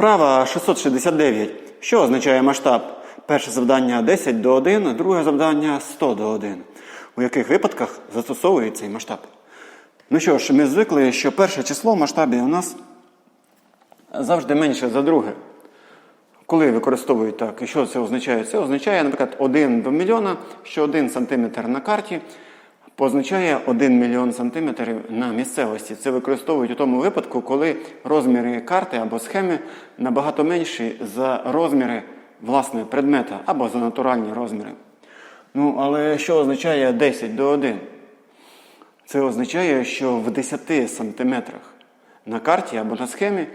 Вправа 669. Що означає масштаб? Перше завдання 10 до 1, друге завдання 100 до 1. У яких випадках застосовується цей масштаб? Ну що ж, ми звикли, що перше число в масштабі у нас завжди менше за друге. Коли використовують так, і що це означає? Це означає, наприклад, 1 до мільйона, що 1 сантиметр на карті позначає 1 мільйон сантиметрів на місцевості. Це використовують у тому випадку, коли розміри карти або схеми набагато менші за розміри власне предмета або за натуральні розміри. Ну, але що означає 10 до 1? Це означає, що в 10 сантиметрах на карті або на схемі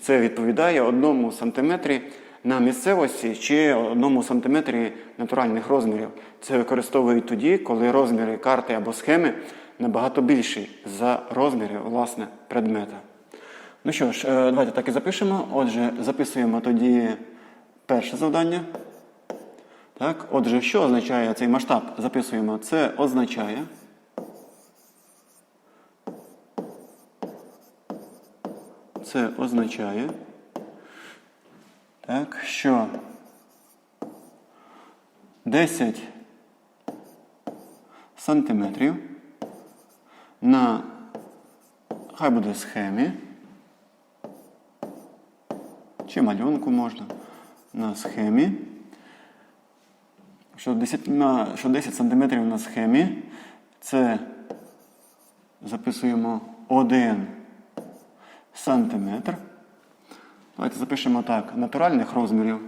це відповідає 1 сантиметрі на місцевості чи 1 сантиметрі натуральних розмірів. Це використовують тоді, коли розміри карти або схеми набагато більші за розміри власне предмета. Ну що ж, е, давайте так і запишемо. Отже, записуємо тоді перше завдання. Так, отже, що означає цей масштаб? Записуємо. Це означає. Це означає, так, що 10 сантиметрів на хай буде схемі, чи малюнку можна на схемі. Що 10, на, що 10 сантиметрів на схемі це записуємо 1 сантиметр. Давайте запишемо так, натуральних розмірів.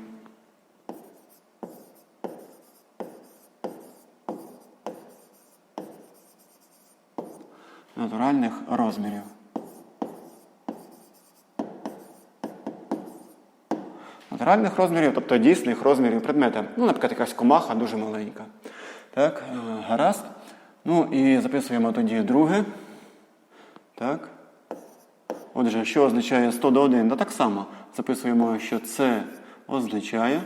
Натуральних розмірів. Натуральних розмірів, тобто дійсних розмірів предмета. Ну, наприклад, якась комаха дуже маленька. Так, е, гаразд. Ну і записуємо тоді друге. Так. Отже, що означає 100 до 1? Та так само записуємо, що це означає.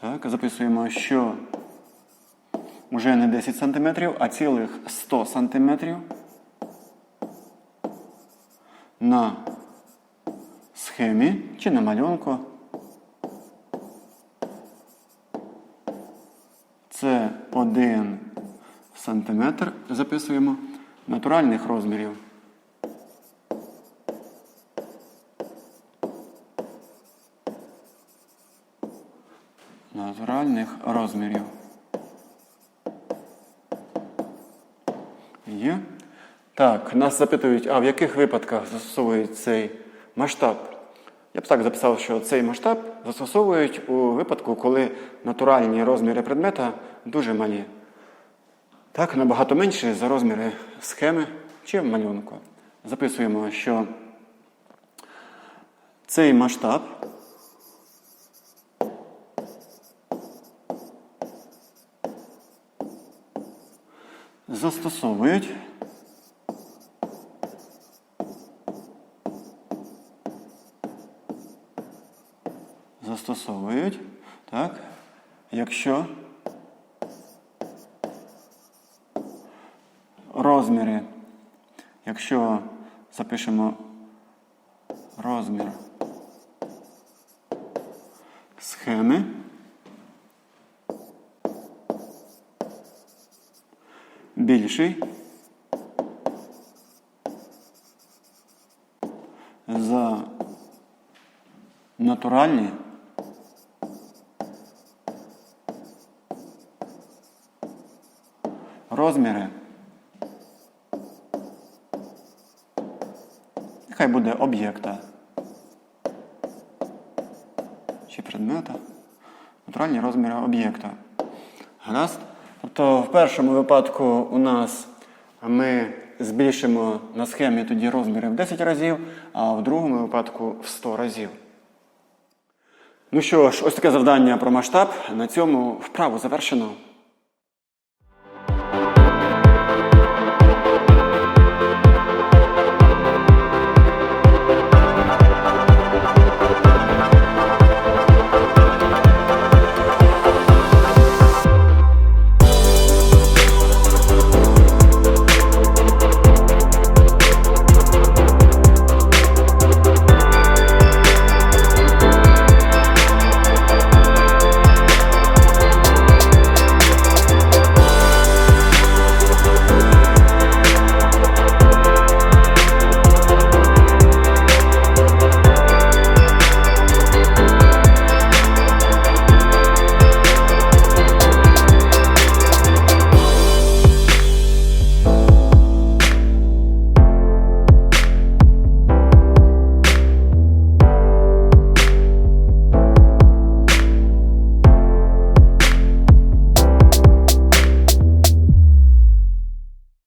Так, записуємо, що вже не 10 см, а цілих 100 см на схемі чи на малюнку. Це 1 сантиметр записуємо натуральних розмірів. Натуральних розмірів. Є. Так, нас запитують, а в яких випадках застосовують цей масштаб? Я б так записав, що цей масштаб застосовують у випадку, коли натуральні розміри предмета дуже малі. Так, набагато менше за розміри схеми чи малюнку. Записуємо, що цей масштаб застосовують застосовують, так, якщо розміри, якщо запишемо розмір схеми, більший за натуральні розміри. Нехай буде об'єкта чи предмета. Натуральні розміри об'єкта. Гаразд? Тобто в першому випадку у нас ми збільшимо на схемі тоді розміри в 10 разів, а в другому випадку в 100 разів. Ну що ж, ось таке завдання про масштаб. На цьому вправу завершено.